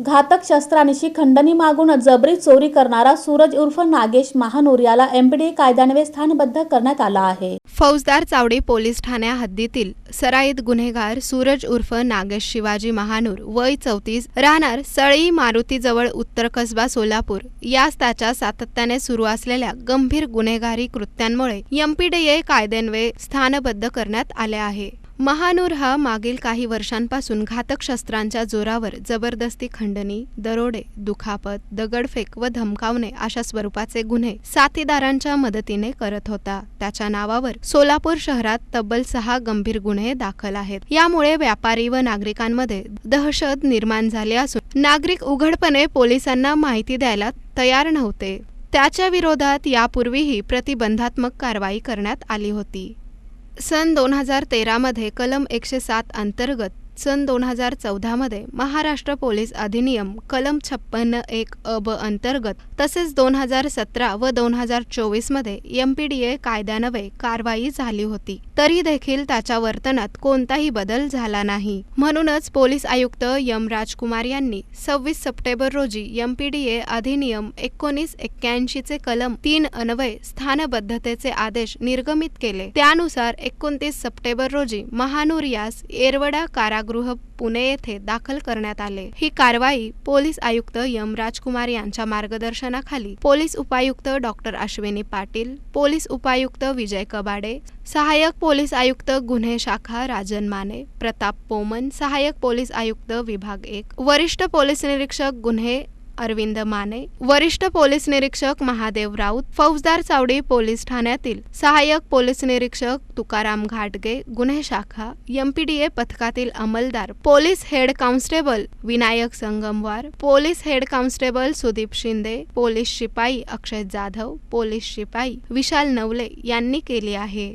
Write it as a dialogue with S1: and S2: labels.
S1: घातक शस्त्रांशी खंडणी मागून जबरी चोरी करणारा सूरज उर्फ नागेश महानूर याला एमपीडी कायद्यान्वये स्थानबद्ध करण्यात आला आहे.
S2: फौजदार चावडी पोलीस ठाण्या हद्दीतील सराईत गुन्हेगार सूरज उर्फ नागेश शिवाजी महानूर वय चौतीस राहणार सळई मारुतीजवळ उत्तर कसबा सोलापूर. यास त्याच्या सातत्याने सुरू असलेल्या गंभीर गुन्हेगारी कृत्यांमुळे एमपीडीए कायद्यान्वये स्थानबद्ध करण्यात आले आहे. महानूर हा मागील काही वर्षांपासून घातक शस्त्रांच्या जोरावर जबरदस्ती खंडणी दरोडे दुखापत दगडफेक व धमकावणे अशा स्वरूपाचे गुन्हे साथीदारांच्या मदतीने करत होता. त्याच्या नावावर सोलापूर शहरात तब्बल सहा गंभीर गुन्हे दाखल आहेत. यामुळे व्यापारी व नागरिकांमध्ये दहशत निर्माण झाली असून नागरिक उघडपणे पोलिसांना माहिती द्यायला तयार नव्हते. त्याच्या विरोधात यापूर्वीही प्रतिबंधात्मक कारवाई करण्यात आली होती. सन दोन हजार तेरामध्ये कलम एकशे सात अंतर्गत सन दोन हजार चौदामध्ये महाराष्ट्र पोलीस अधिनियम कलम छप्पन्न एक अब अंतर्गत तसेच दोन हजार सतरा व दोन हजार चोवीसमध्ये एम पी डी ए कायद्यानवे कारवाई झाली होती. तरी देखील त्याच्या वर्तनात कोणताही बदल झाला नाही. म्हणूनच पोलीस आयुक्त यम राजकुमार यांनी सव्वीस सप्टेंबर रोजी एम पी डी ए अधिनियम एकोणीस एक्क्याऐंशीचे कलम तीन अन्वय स्थानबद्धतेचे आदेश निर्गमित केले. त्यानुसार एकोणतीस सप्टेंबर रोजी महानूर यास येरवडा कारागृह पुणे येथे दाखल करण्यात आले ही कारवाई पोलीस आयुक्त यम राजकुमार यांच्या मार्गदर्शनाखाली पोलीस उपायुक्त डॉक्टर अश्विनी पाटील पोलीस उपायुक्त विजय कबाडे सहाय्यक पोलीस आयुक्त गुन्हे शाखा राजन माने प्रताप पोमन सहाय्यक पोलीस आयुक्त विभाग एक वरिष्ठ पोलीस निरीक्षक गुन्हे अरविंद माने वरिष्ठ पोलीस निरीक्षक महादेव राऊत फौजदार चावडी पोलीस ठाण्यातील सहाय्यक पोलीस निरीक्षक तुकाराम घाटगे गुन्हे शाखा एमपीडीए पथकातील अंमलदार police head constable Vinayak Sangamwar police head constable Sudeep Shinde police शिपाई अक्षय जाधव पोलीस शिपाई विशाल नवले यांनी केली आहे.